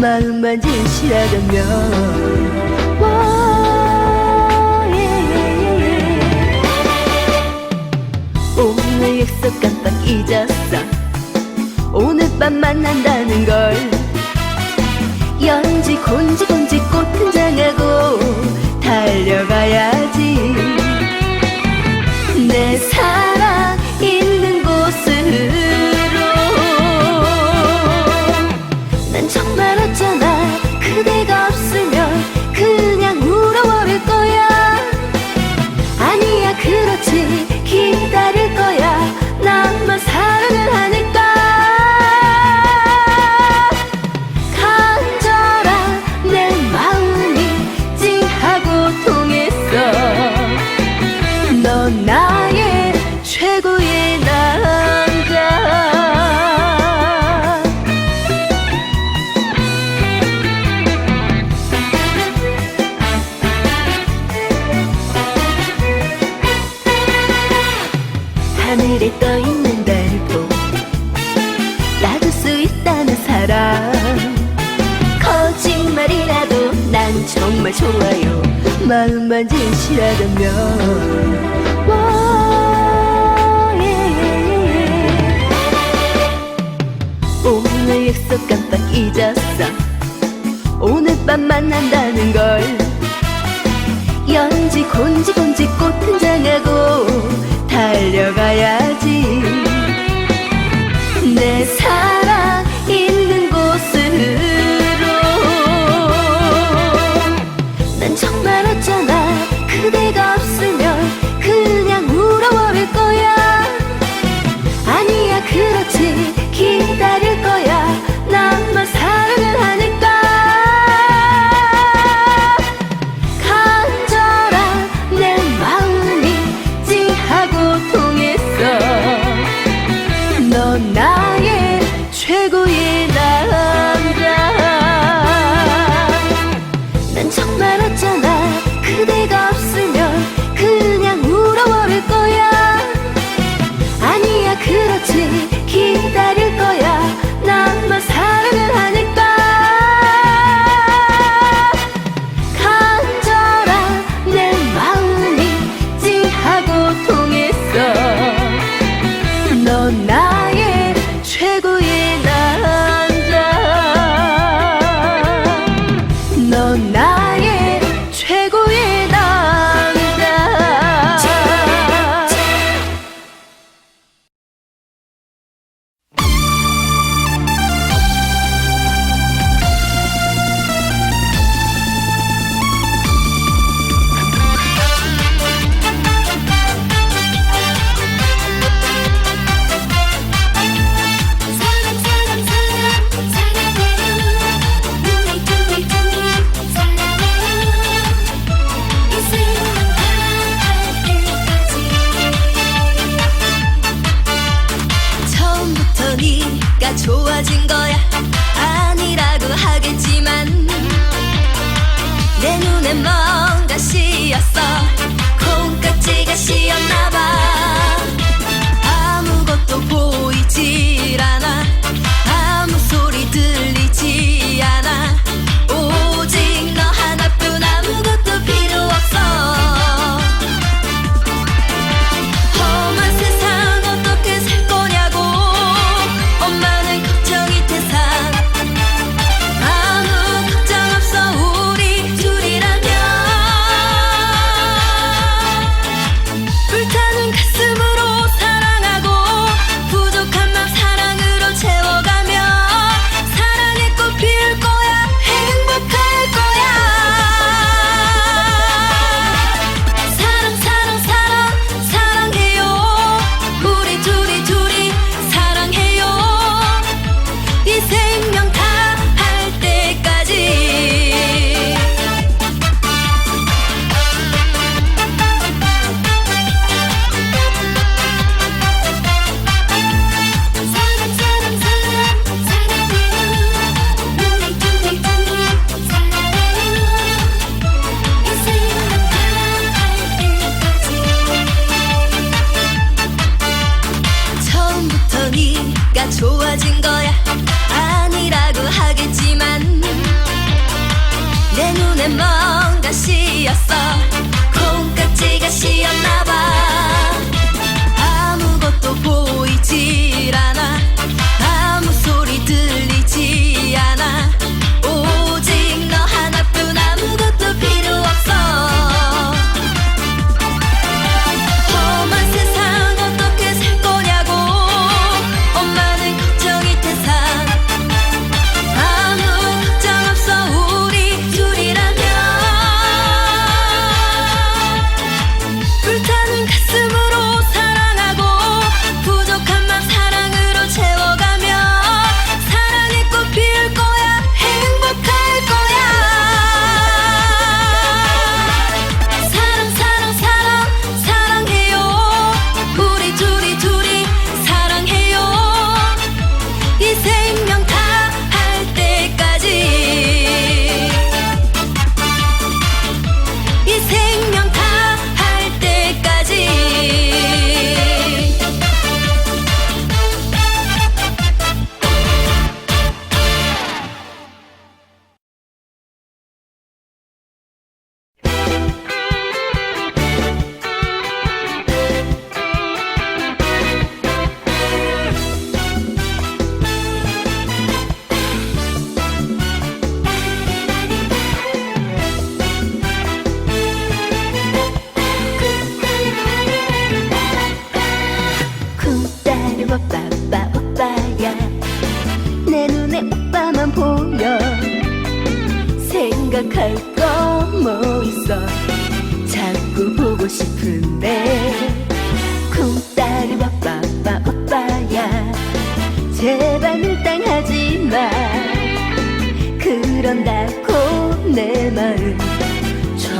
마음만 진실하다면. 와, 예, 예, 예. 오늘 약속 깜빡 잊었어. 오늘 밤 만난다는 걸. 연지 곤지 곤지 꽃 등장하고 달려가야지. 내 사랑 정말 좋아요. 마음만 진실하다면. 와, 예, 예, 예. 오늘 약속 깜빡 잊었어. 오늘 밤 만난다는 걸. 연지 곤지 곤지 꽃 등장하고 달려가야지. 내 사랑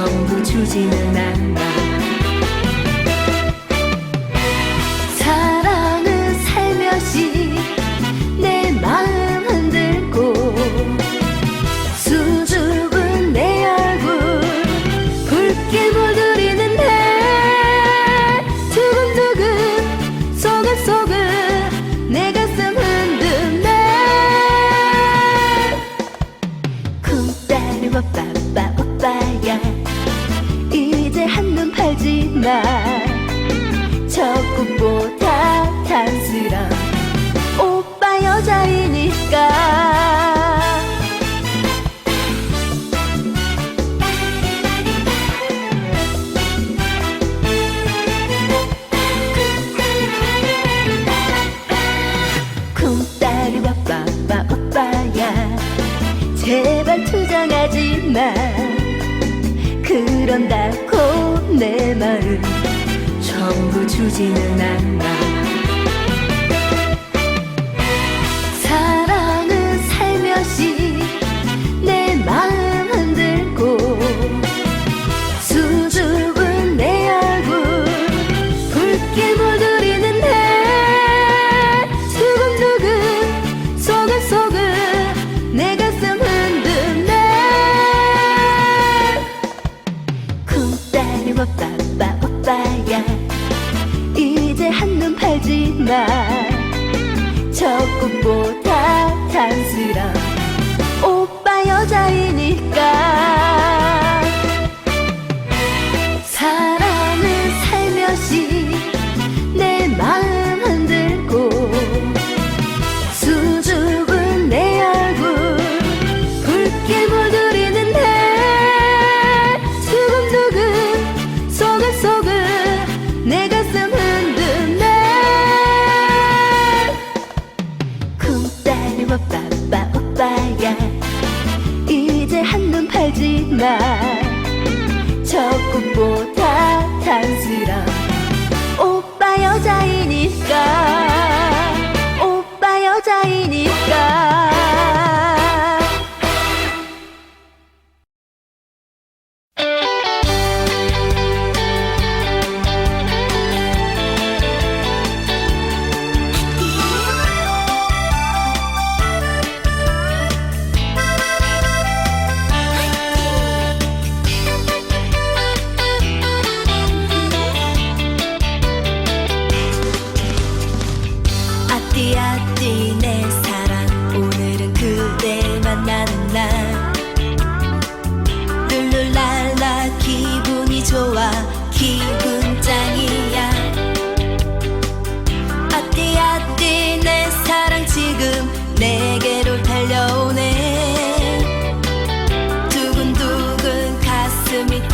전부 주지는 않아. seen in that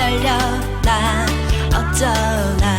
떨려 나 어쩌나.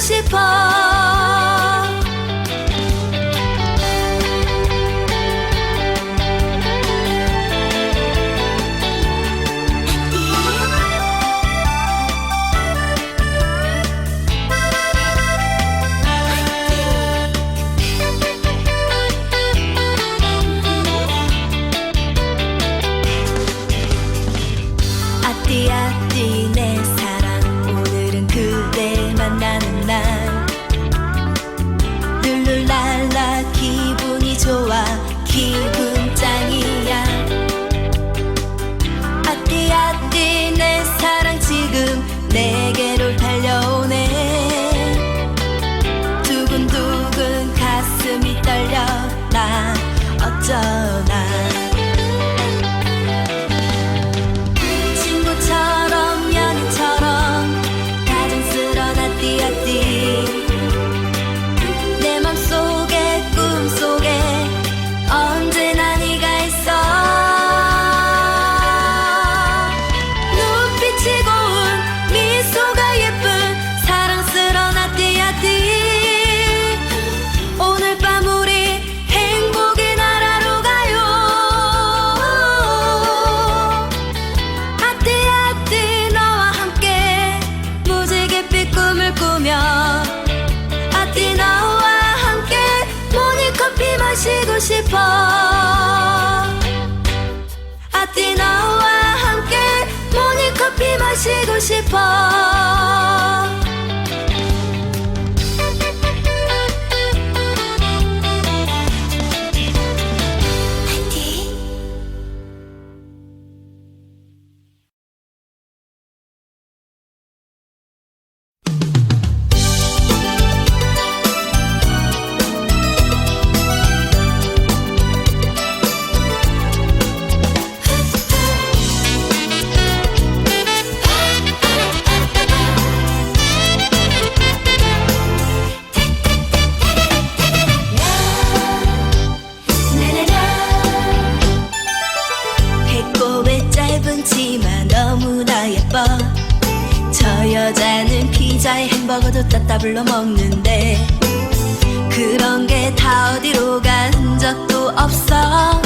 싶어. 마치고 싶어. 여자는 피자에 햄버거도 따따블로 먹는데 그런 게 다 어디로 간 적도 없어.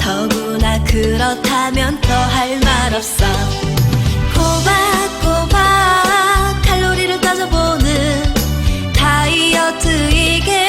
더구나 그렇다면 더 할 말 없어. 꼬박꼬박 칼로리를 따져보는 다이어트에게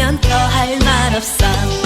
하면 더할 말 없어.